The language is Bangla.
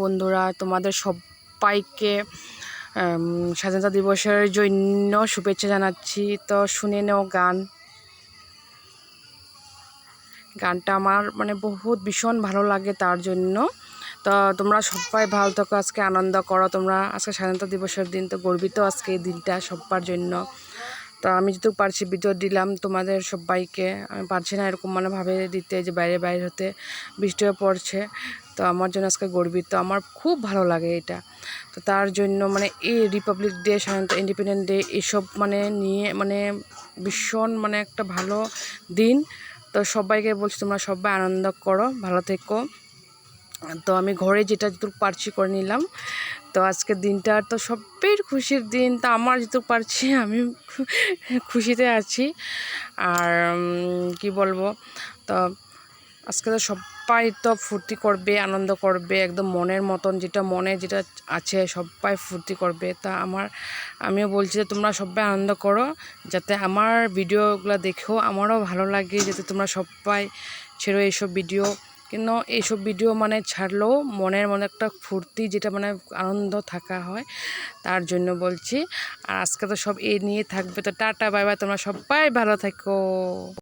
বন্ধুরা, তোমাদের সবাইকে স্বাধীনতা দিবসের জন্য শুভেচ্ছা জানাচ্ছি। তো শুনে নেও গান। গানটা আমার মানে বহুত ভীষণ ভালো লাগে তার জন্য। তো তোমরা সবাই ভালো থাকো, আজকে আনন্দ করো। তোমরা আজকে স্বাধীনতা দিবসের দিন তো গর্বিত আজকে এই দিনটা সবার জন্য। তো আমি যেহেতু পারছি ভিডিও দিলাম তোমাদের সবাইকে। আমি পারছি না এরকম মানে ভাবে দিতে যে বাইরে বাইরে হতে বৃষ্টিও পড়ছে। তো আমার জন্য আজকে গর্বিত। আমার খুব ভালো লাগে এটা। তো তার জন্য মানে এই রিপাবলিক ডে সাধারণত ইন্ডিপেন্ডেন্ট ডে এসব মানে নিয়ে মানে ভীষণ মানে একটা ভালো দিন। তো সবাইকে বলছি তোমরা সবাই আনন্দ করো, ভালো থেকো। তো আমি ঘরে যেটা যেটুকু পারছি করে নিলাম। তো আজকের দিনটা তো সবের খুশির দিন। তা আমার যেটুকু পারছি, আমি খুশিতে আছি। আর কি বলব? তো আজকে তো সবাই তো ফুর্তি করবে, আনন্দ করবে, একদম মনের মতন যেটা মনে যেটা আছে সবাই ফুর্তি করবে। তা আমার, আমিও বলছি যে তোমরা সবাই আনন্দ করো, যাতে আমার ভিডিওগুলো দেখেও আমারও ভালো লাগে, যাতে তোমরা সবাই ছেড়ো এইসব ভিডিও। কিন্তু এইসব ভিডিও মানে ছাড়লেও মনের মনে একটা ফুর্তি যেটা মানে আনন্দ থাকা হয়, তার জন্য বলছি। আর আজকে তো সব এ নিয়ে থাকবে। তো টাটা, বাই বাই, তোমরা সবাই ভালো থেকো।